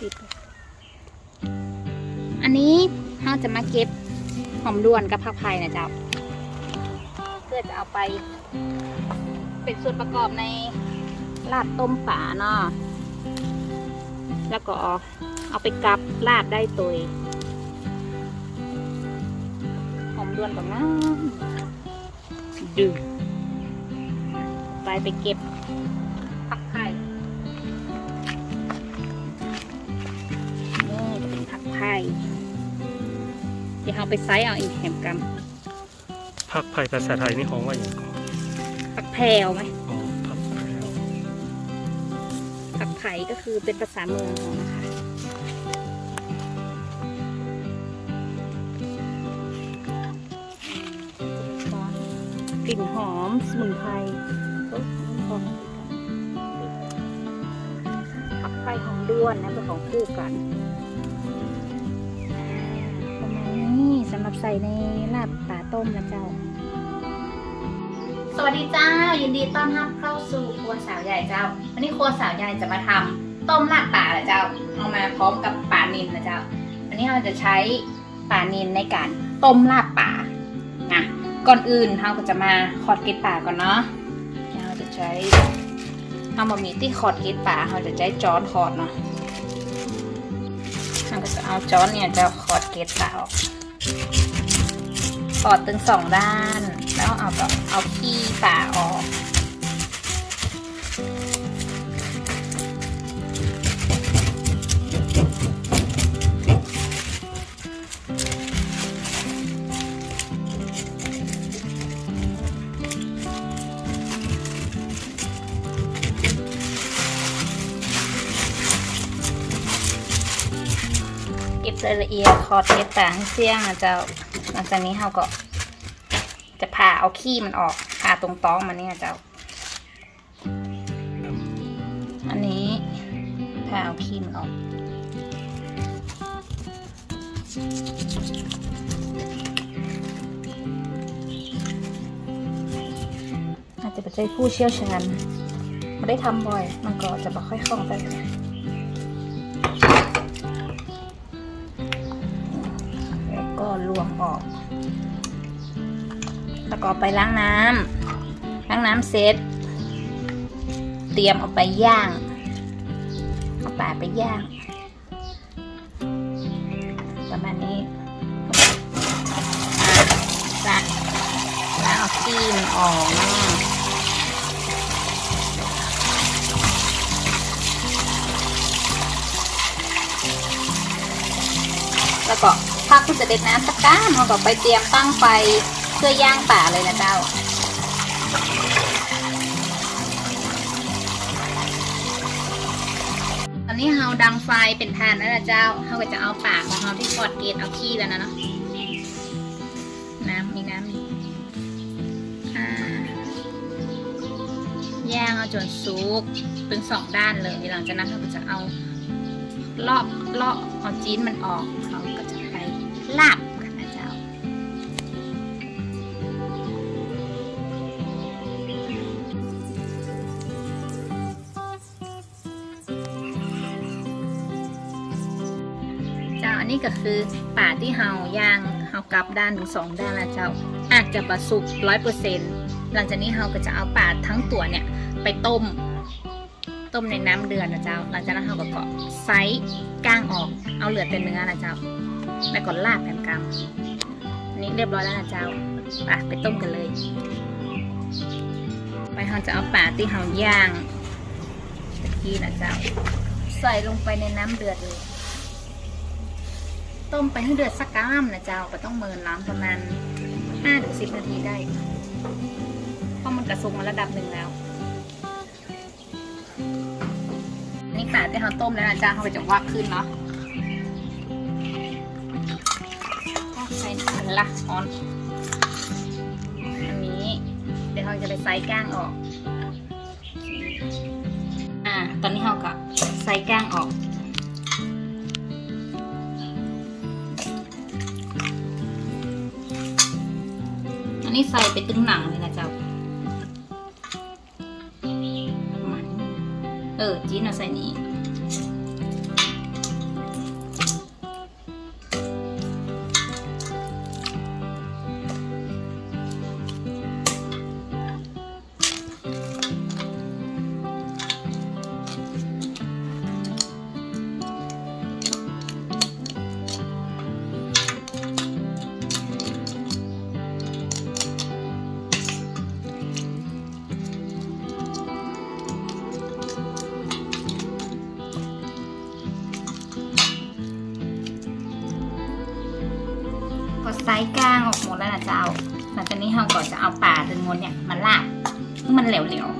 ปิด อันนี้เราจะมาเก็บหอมด้วนกับผักไผ่นะจ้าเพื่อจะเอาไปเป็นส่วนประกอบในลาดต้มป่าเนาะแล้วก็เอาไปกับลาดได้ตัวหอมด้วนกับน้ำดึงไปไปเก็บ ไปไซส์เอาอีกแหมกผักไผ่ภาษาไทยนี่ของว่าอย่างไรำผักแพรวไหมอ๋อผักแพรวผักไผ่ก็คือเป็นภาษาเมืองของนะคะกลิ่นหอมสมุนไพรเอ้ยหอมผักไผ่หอมด้วนนะเป็นของคู่กัน นี้สำหรับใส่ในลาบป่าต้มนะเจ้า สวัสดีเจ้า ยินดีต้อนรับเข้าสู่ครัวสาวใหญ่เจ้า วันนี้ครัวสาวใหญ่จะมาทำต้มลาบป่าละเจ้า เอามาพร้อมกับป่านินนะเจ้า วันนี้เราจะใช้ป่านินในการต้มลาบป่านะก่อนอื่นเราก็จะมาขอดเกล็ดป่าก่อนเนาะเราจะใช้เอาบะหมี่ที่ขอดเกล็ดป่าเราจะใช้จ้อนขอดเนาะเราก็จะเอาจ้อนเนี่ยจะขอดเกล็ดป่าออก ปอดตึงสองด้าน แล้วเอาแบบเอาขี้ป่าออก ละเอียดคอเก็บต่างให้เสี่ยงนะเจ้าหลังจากนี้เราก็ จะผ่าเอาขี้มันออกผ่าตรงต้องมันเนี่ยเจ้าอันนี้ผ่าเอาขี้มันออกอาจจะไปใช้ผู้เชี่ยวชาญไม่ได้ทำบ่อย มันก็จะไม่ค่อยคล่องไป เลยแล้วก็ลวงออก แล้วก็ไปล้างน้ำล้างน้ำเสร็จ เตรียมเอาไปย่าง เอาปลาไปย่าง ประมาณนี้ล้างล้างเอาขี้มันออกนะแล้วก็ พักคุณจะเด็ดน้ำสักก้านเราก็ไปเตรียมตั้งไฟเพื่อย่างป่าเลยนะเจ้าตอนนี้เราดังไฟเป็นทานแล้วนะเจ้าเราก็จะเอาปากของเราที่กอดเกตเอาขี้แล้วนะเนาะน้ำมีน้ำอีกอ่าย่างเอาจนสุกเป็นสองด้านเลยหลังจากนั้นเราก็จะเอาลอกลอกเอาจีนมันออก ลาบกันนะเจ้า เจ้าอันนี้ก็คือป่าที่เฮาย่างเฮากลับด้านถึงสองด้านแล้วเจ้า อาจจะบะสุกร้อยเปอร์เซ็นหลังจากนี้เฮาก็จะเอาป่าทั้งตัวเนี่ยไปต้มต้มในน้ำเดือดนะเจ้า หลังจากนั้นเฮาก็เกาะไซส์ก้างออก เอาเหลือแต่เนื้อนะเจ้า แล้วก็ลาบแผ่นกำอันนี้เรียบร้อยแล้วนะเจ้าปไปต้มกันเลย ไปเฮาจะเอาป่าที่เฮาย่างตะกี้นะเจ้า ใส่ลงไปในน้ำเดือดเลย ต้มไปให้เดือดสักก้ามนะเจ้าก็ต้องเมินน้ำประมาณห้าถึงสิบนาทีได้ เพราะมันกระสุกมาระดับหนึ่งแล้วนนี้ขาที่เราต้มแล้วนะเจ้าเขาไปจะวักขึ้นเนาะ ใส่อันละออนอันนี้เดี๋ยวเราจะไปใส่ก้างออก อ่า ตอนนี้เราก็ใส่ก้างออกอันนี้ใส่ไปตึงหนังเลยนะเจ้าประมาณนี้เออจีนเอาใส่นี้ ก็ไซส์กลางออกหมดแล้วนะเจ้าหลังจากนี้เราก็จะเอาป่าดึงมนเนี่ยมาลาบให้มันเหลวๆ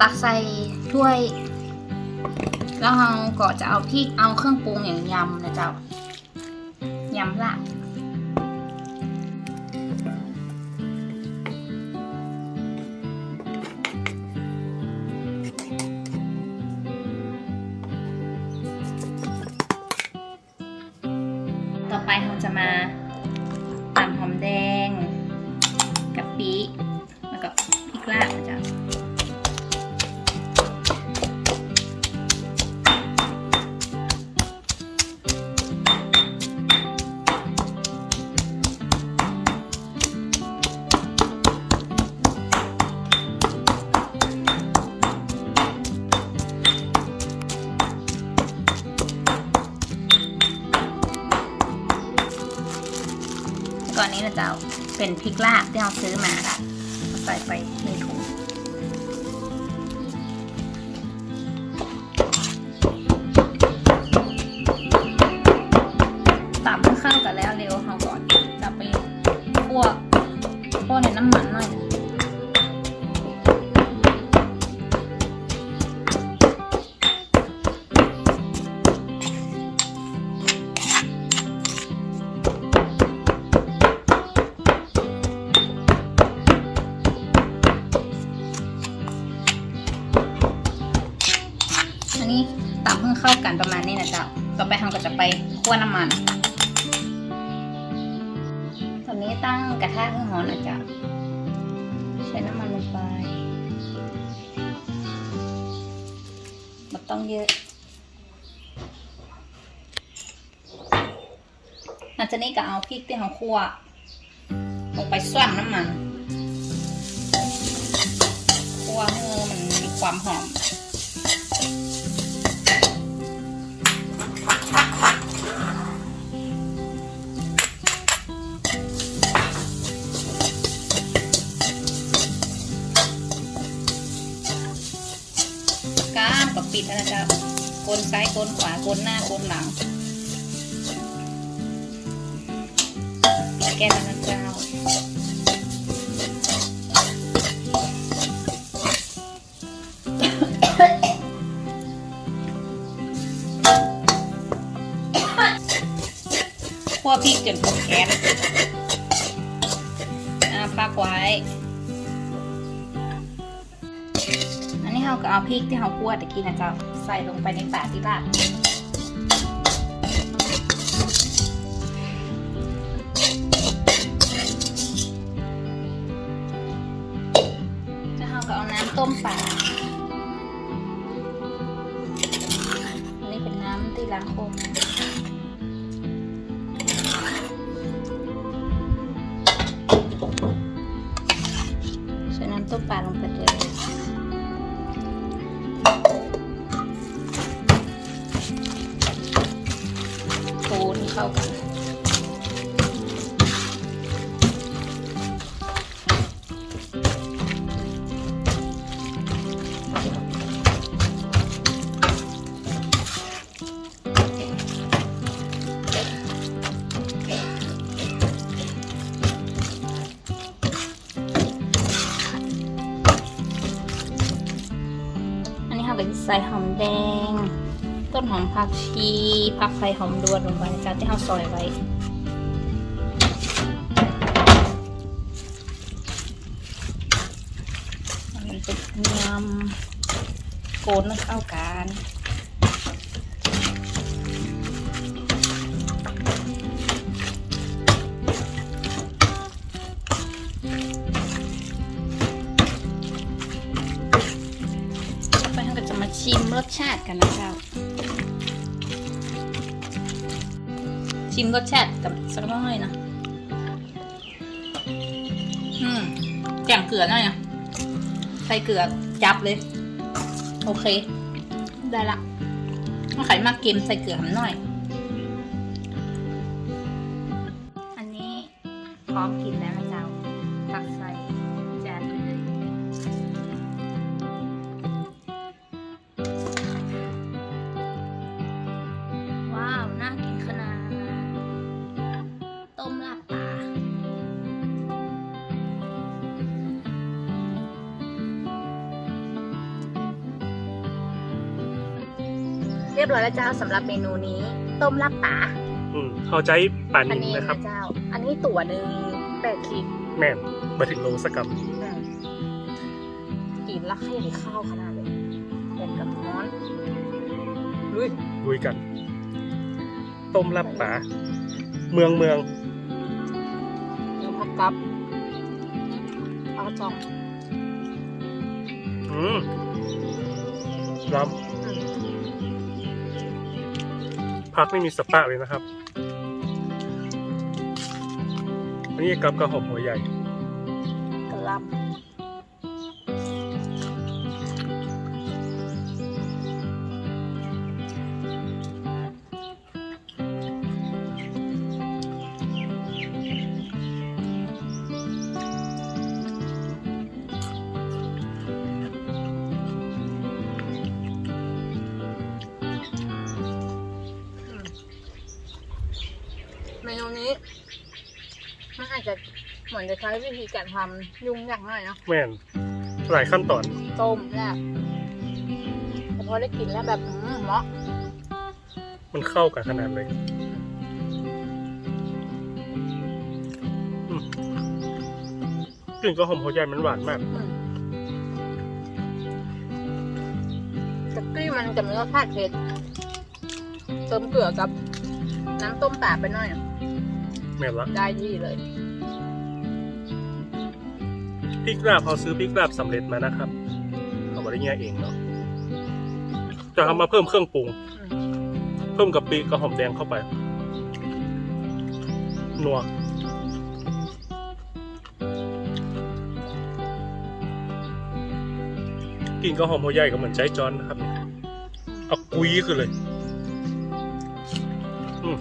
ตักใส่ถ้วย แล้วเราก็จะเอาพริกเอาเครื่องปรุงอย่างยำนะเจ้ายำละ เป็นพริกลาบที่เราซื้อมาค่ะเอาใส่ไป คั่วน้ำมัน ตอนนี้ตั้งกระทะให้ร้อนนะเจ้าใช้น้ำมันลงไปไมันต้องเยอะหลังจากนี้ก็เอาพริกที่เราคั่วลงไปส่วนน้ำมันคั่วให้มันมีความหอม ปิดนะจ๊ะกลซ้ายกลขวากลหน้ากลหลังแก้วนะเจ้าคั่วพริกจนแข็งอ่าพักไว้ ก็เอาพริกที่เราคั่วตะกี้นะเจ้าใส่ลงไปในปาที่ราดแล้วเราก็เอาน้ำต้มปลาอันนี้เป็นน้ำที่ล้างโคก อันนี้ค่ะใส่หอมแดง ต้นหอมผักชีผักไทยหอมดวนลงไปจ้าที่เราซอยไว้มันเป็นยำโกนเข้ากันาติกันนะเจ้า ชิมรสชาติกับสักน้อยนะอืมแกงเกลือหน่อยนะใส่เกลือจับเลย โอเค ได้ละถ้าใครมากเค็มใส่เกลือหน่อย อันนี้พร้อมกินแล้ว เรียบร้อยแล้วเจ้าสำหรับเมนูนี้ ต้มลาบปลาอืมเขาใจป่าอันินนนี้นะครับ นะเจ้า อันนี้ตั๋วหนึ่งแปดขีดแม่นมาถึงโลสกรรมอืมกินแล้วให้ได้ข้าวขนาดเลยเป็นกับน้อนลุยลุยกัน ต้มลับป่าเมืองเมืองเนื้อผักกับเอาจองอืมล้อืมำ พักไม่มีสปะเลยนะครับ อันนี้กับกระหอบหัวใหญ่กระลำ นูนี้มันอาจจะเหมือนจะใช้วิธีการทำยุ่งยากหน่อยเนาะแม่นหลายขั้นตอน ต้มแลบแต่พอได้กินแล้วแบบอืมเหมาะมันเข้ากันขนาดเลยอืมกลิ่นกระหอบหัวใหญ่มันหวานมาก อืมแต่กลี้มันจะมีรสชาติเผ็ดเติมเกลือกับน้ำต้มป่าไปหน่อย แม่นละได้ที่เลย พริกลาบเขาซื้อพริกลาบสำเร็จมานะครับเอามาได้แง่เองเนาะจะทำมาเพิ่มเครื่องปรุงอืมเพิ่มกะปิกระหอมแดงเข้าไปนัวกินกระหอมหัวใหญ่ก็เหมือนใจจอนนะครับเอากุยขึ้นเลย อืม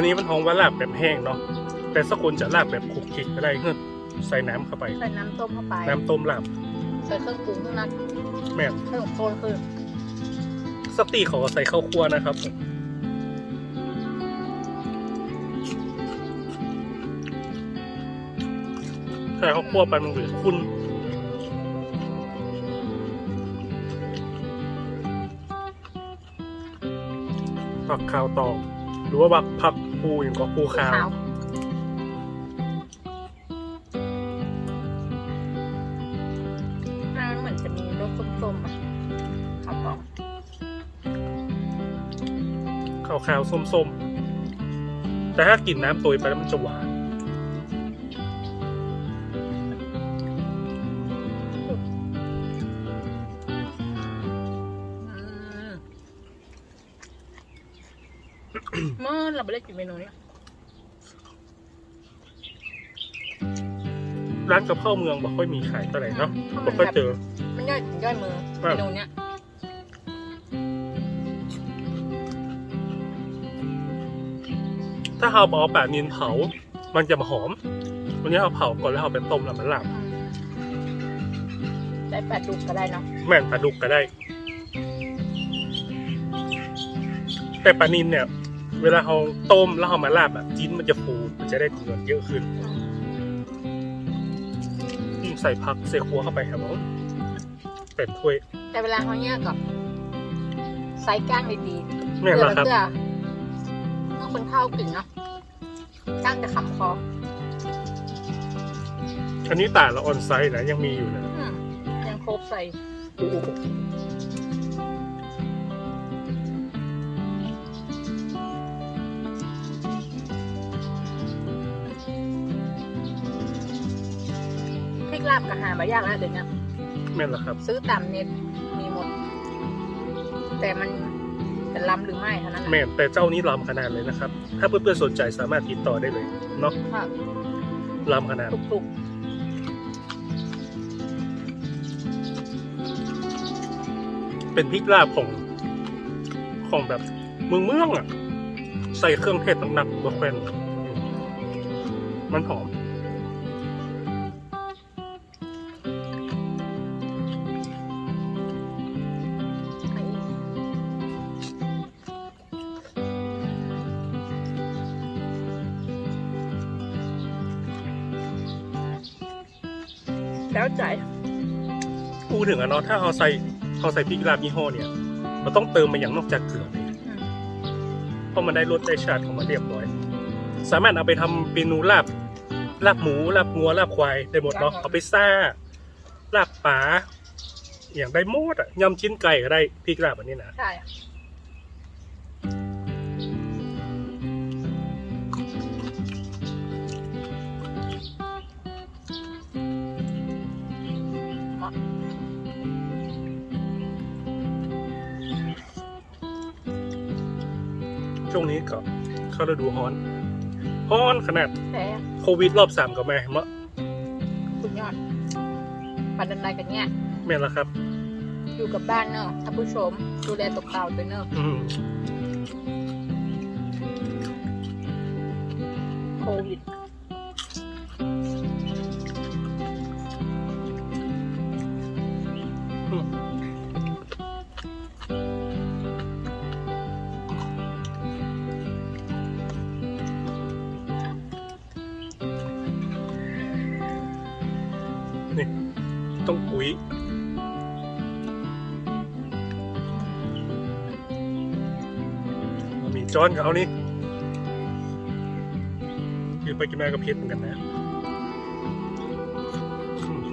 นนี้มันท้องว่าลาบแบบแห้งเนาะแต่สกุลจะลาบแบบคลุกคลิกก็ได้เพื่อใส่น้ำเข้าไป ใส่น้ำต้มเข้าไป น้ำต้มลาบใส่เครื่องปรุงทั้งนั้นแม่นเครื่องโซนคือสตีเขาก็ใส่ข้าวคั่วนะครับผมใส่ข้าวคั่วไปมันเหลือคุณผักขาวตองหรือว่าผักผัก ปูอย่างก็ปูขาวขาว มันเหมือนจะมีรสส้มๆอะครับบอกขาวขาวๆส้มๆ แต่ถ้ากินน้ำตุยไปแล้วมันจะหวาน กับข้าวเมืองบ่ค่อยมีขายเท่าไหร่เนาะอืมบ่ค่อยเจอ มันย่อยย่อยมือครัเมบนูเนี้ยถ้าเราเอาแบบนินเผา มันจะมาหอม วันนี้เอาเผาก่อนแล้วเอาไปต้มแล้วมันหลับได้ปลาดุกก็ได้เนาะแม่นปลาดุกก็ได้ แต่ปลานินเนี่ย เวลาเราต้มแล้วเรามาลาบแบบจิ้นมันจะฟูมันจะได้จำนวนเยอะขึ้นยิ่ง ใส่ผักใส่ครัวเข้าไปครับผมเป็นถ้วย แต่เวลาเขาเนี่ยกับไซส์ก้างดีๆนี่นแหละครับ เพื่อเมื่อคนเข้าวกลิ่นเนาะก้างจะขำคออันนี้ตาละออนไซต์นะยังมีอยู่นะ อืมยังครบใส่ โอ้โห ลาบกับหาบายากแล้วเดี๋ยวนี้แม่นละครับ ซื้อตามเน็ตมีหมด แต่มันจะล้ำหรือไม่เท่านั้นแหละแม่นแต่เจ้านี้ล้ำขนาดเลยนะครับ ถ้าเพื่อนๆสนใจสามารถติดต่อได้เลยเนาะค่ะล้ำขนาด ถูกเป็นพริกลาบของ ของแบบเมืองเมืองอะ ใส่เครื่องเทศหนักๆบะแควนมันหอม ดถึงอะเนาะถ้าเอาใส่เอาใส่พริกลาบยี่ห้อเนี่ยเราต้องเติมมาอย่างนอกจากเกลือเลยอืมเพราะมันได้รสได้ชาติของมันเรียบร้อย สามารถเอาไปทำเมนูลาบลาบหมูลาบงัวลาบควายได้หมดเนาะเอาไปซ่าลาบปลาอย่างได้หมดอะยำชิ้นไก่ก็ได้พริกลาบอันนี้นะใช่ ช่วงนี้ก็เข้าฤดูฮ้อนฮ้อนขนาดแต่โควิดรอบสามก็แม่เนาะสุดยอดปันดันไดกันเนี่ยแม่นแล้วครับ อยู่กับบ้านเนอะท่านผู้ชม ดูแลตกเต่าด้วยเนอะอืมโควิด จอนกับเอานี่คือไปกินแม่กับเพชรเหมือนกันนะอืม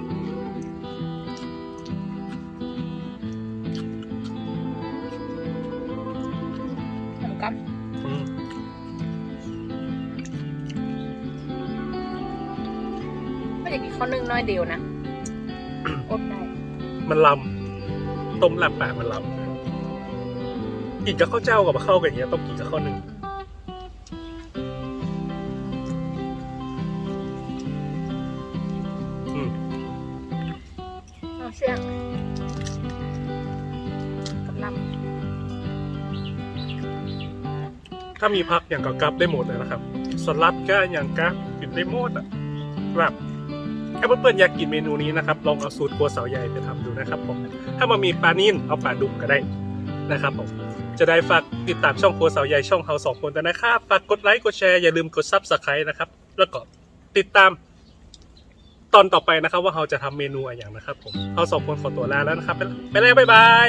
เหมือนกันอืมไม่ได้กินข้าวนึ่งน้อยเดียวนะอดได้มันลำต้มลาบปากมันลำ กินกับข้าวเจ้ากับข้าวกันอย่างเงี้ยต้องกินกับข้าวหนึ่งอืมเอาเชี่ยงกับลถ้ามีพักอย่างกับกับได้หมดเลยนะครับ สลัดก็อย่างกับกินได้หมดอะแบบถ้าเพื่อนๆอยากกินเมนูนี้นะครับ ลองเอาสูตรครัวเสาใหญ่ไปทำดูนะครับผม ถ้ามามีปลานิ่นเอาปลาดุกก็ได้นะครับผม จะได้ฝากติดตามช่องครัวเสาใหญ่ช่องเฮาสองคนด้วยนะครับ ฝากกดไลค์กดแชร์อย่าลืมกดซับสไครต์นะครับ แล้วก็ติดตามตอนต่อไปนะครับ ว่าเราจะทำเมนูอะไรอย่างนะครับผมเฮาสองคนขอตัวลาแล้วนะครับ ไปแล้วบ๊ายบาย